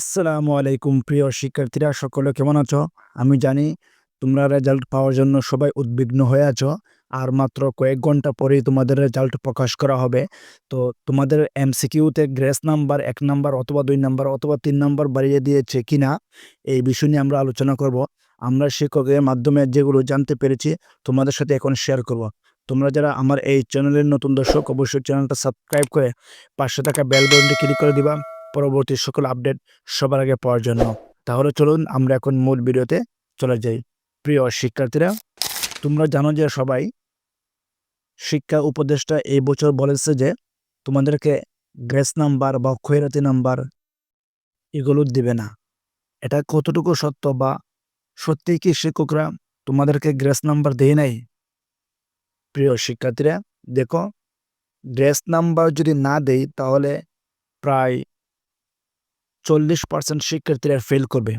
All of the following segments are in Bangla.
আসসালামু আলাইকুম প্রিয় শিক্ষার্থীরা, সকলে কেমন আছো? আমি জানি তোমরা রেজাল্ট পাওয়ার জন্য সবাই উদ্বিগ্ন হয়ে আছো, আর মাত্র কয়েক ঘণ্টা পরেই তোমাদের রেজাল্ট প্রকাশ করা হবে। তো তোমাদের এমসিকিউতে গ্রেস নাম্বার এক নাম্বার অথবা দুই নাম্বার অথবা তিন নাম্বার বাড়িয়ে দিয়েছে কিনা, এই বিষয় নিয়ে আমরা আলোচনা করব। আমরা শিক্ষকের মাধ্যমে যেগুলো জানতে পেরেছি তোমাদের সাথে এখন শেয়ার করব। তোমরা যারা আমার এই চ্যানেলের নতুন দর্শক, অবশ্যই চ্যানেলটা সাবস্ক্রাইব করে পাশে থাকা বেল বাটনটি ক্লিক করে দিবা। পরবর্তী সকল আপডেট সবার আগে পাওয়ার জন্য। তাহলে চলুন আমরা এখন মূল ভিডিওতে চলে যাই। প্রিয় শিক্ষার্থীরা, তোমরা জানো যে সবাই শিক্ষা উপদেষ্টা এই বছর বলেছে যে তোমাদেরকে গ্রেস নাম্বার বা খৈরাতি নাম্বার এগুলো দিবে না। এটা কতটুকু সত্য বা সত্যি কি শিক্ষকরা তোমাদেরকে গ্রেস নাম্বার দেয় নাই? প্রিয় শিক্ষার্থীরা, দেখো, গ্রেস নাম্বার যদি না দেই তাহলে প্রায় চল্লিশ পার্সেন্ট শিক্ষার্থীরা ফেল করবে।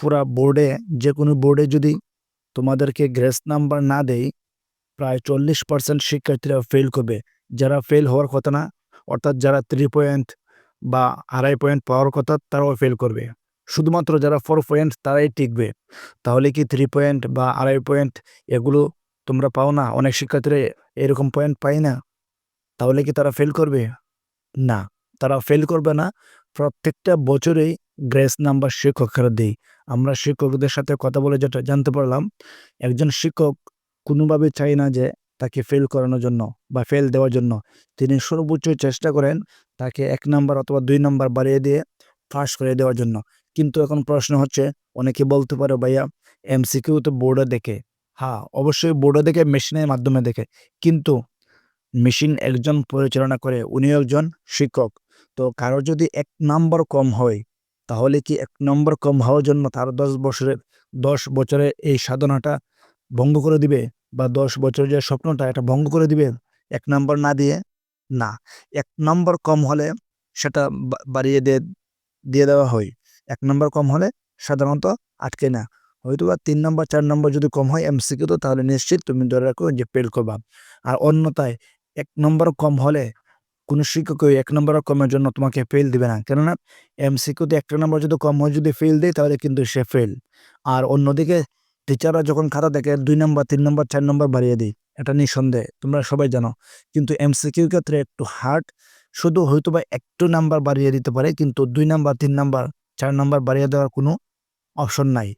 পুরা বোর্ডে যে কোনো বোর্ডে যদি তোমাদেরকে গ্রেস নাম্বার না দেই প্রায় চল্লিশ পার্সেন্ট শিক্ষার্থীরা ফেল করবে। যারা ফেল হওয়ার কথা না, অর্থাৎ যারা থ্রি পয়েন্ট বা আড়াই পয়েন্ট পাওয়ার কথা, তারাও ফেল করবে। শুধুমাত্র যারা ফোর পয়েন্ট তারাই টিকবে। তাহলে কি থ্রি পয়েন্ট বা আড়াই পয়েন্ট এগুলো তোমরা পাও না? অনেক শিক্ষার্থীরা এরকম পয়েন্ট পায় না। তাহলে কি তারা ফেল করবে? না। তারা ফেল করবে না। প্রত্যেকটা বছরেই গ্রেস নাম্বার শিক্ষকরা দেই আমরা শিক্ষকদের সাথে কথা বলে যেটা জানতে পারলাম, একজন শিক্ষক কোনোভাবে চায় না যে তাকে ফেল করানোর জন্য বা ফেল দেওয়ার জন্য। তিনি সর্বোচ্চ চেষ্টা করেন তাকে এক নাম্বার অথবা দুই নাম্বার বাড়িয়ে দিয়ে পাস করে দেওয়ার জন্য। কিন্তু এখন প্রশ্ন হচ্ছে, অনেকে বলতে পারে, ভাইয়া এমসিকিউ তো বোর্ডে দেখে। হ্যাঁ অবশ্যই বোর্ডে দেখে মেশিনের মাধ্যমে দেখে। কিন্তু মেশিন একজন পরিচালনা করে, উনিও একজন শিক্ষক। তো কারও যদি এক নম্বর কম হয়, তাহলে কি এক নম্বর কম হওয়ার জন্য তার দশ বছরের দশ বছরের এই সাধনাটা ভঙ্গ করে দিবে? বা দশ বছরের যে স্বপ্নটা, এটা ভঙ্গ করে দিবে? এক নম্বর না দিয়ে? না। এক নম্বর কম হলে সেটা বাড়িয়ে দিয়ে দিয়ে দেওয়া হয়। এক নম্বর কম হলে সাধারণত আটকে না। হয়তো বা তিন নম্বর, চার নম্বর যদি কম হয় এমসিকিউ তো, তাহলে নিশ্চিত তুমি ধরে রাখো যে ফেল করবা আর অন্যতায় এক নম্বর কম হলে কোনো শিক্ষকই এক নম্বর কমের জন্য তোমাকে ফেল দিবে না। কেননা এমসিকিউতে একটা নম্বর যদি কম হয়, যদি ফেল দেয়, তাহলে কিন্তু সে ফেল আর অন্যদিকে টিচাররা যখন খাতা দেখে, দুই নম্বর, তিন নম্বর, চার নম্বর বাড়িয়ে দিই এটা নিঃসন্দেহে, তোমরা সবাই জানো। কিন্তু এমসিকিউর ক্ষেত্রে একটু হার্ড শুধু হয়তো বা একটু নাম্বার বাড়িয়ে দিতে পারে, কিন্তু দুই নাম্বার, তিন নাম্বার, চার নাম্বার বাড়িয়ে দেওয়ার কোনো অপশন নাই।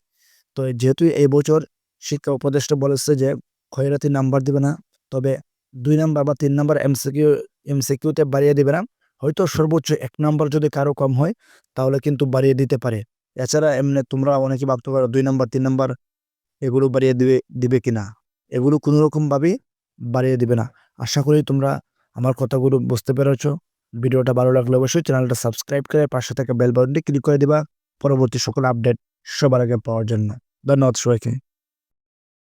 তো যেহেতু এই বছর শিক্ষা উপদেষ্টা বলেছে যে খয়রাতি নাম্বার দিবে না, তবে দুই নাম্বার বা তিন নাম্বার এমসিকিউ এমসিকিউতে বাড়িয়ে দিবে না। হয়তো সর্বোচ্চ এক নম্বর যদি কারও কম হয়, তাহলে কিন্তু বাড়িয়ে দিতে পারে। এছাড়া এমনি তোমরা অনেকে ভাবতে পারো, দুই নম্বর, তিন নম্বর এগুলো বাড়িয়ে দিবে দিবে কিনা? এগুলো কোনো রকমভাবেই বাড়িয়ে দিবে না। আশা করি তোমরা আমার কথাগুলো বুঝতে পেরেছ। ভিডিওটা ভালো লাগলে অবশ্যই চ্যানেলটা সাবস্ক্রাইব করে পাশে থাকা বেল বাটনটি ক্লিক করে দিবা। পরবর্তী সকল আপডেট সবার আগে পাওয়ার জন্য। ধন্যবাদ সবাইকে।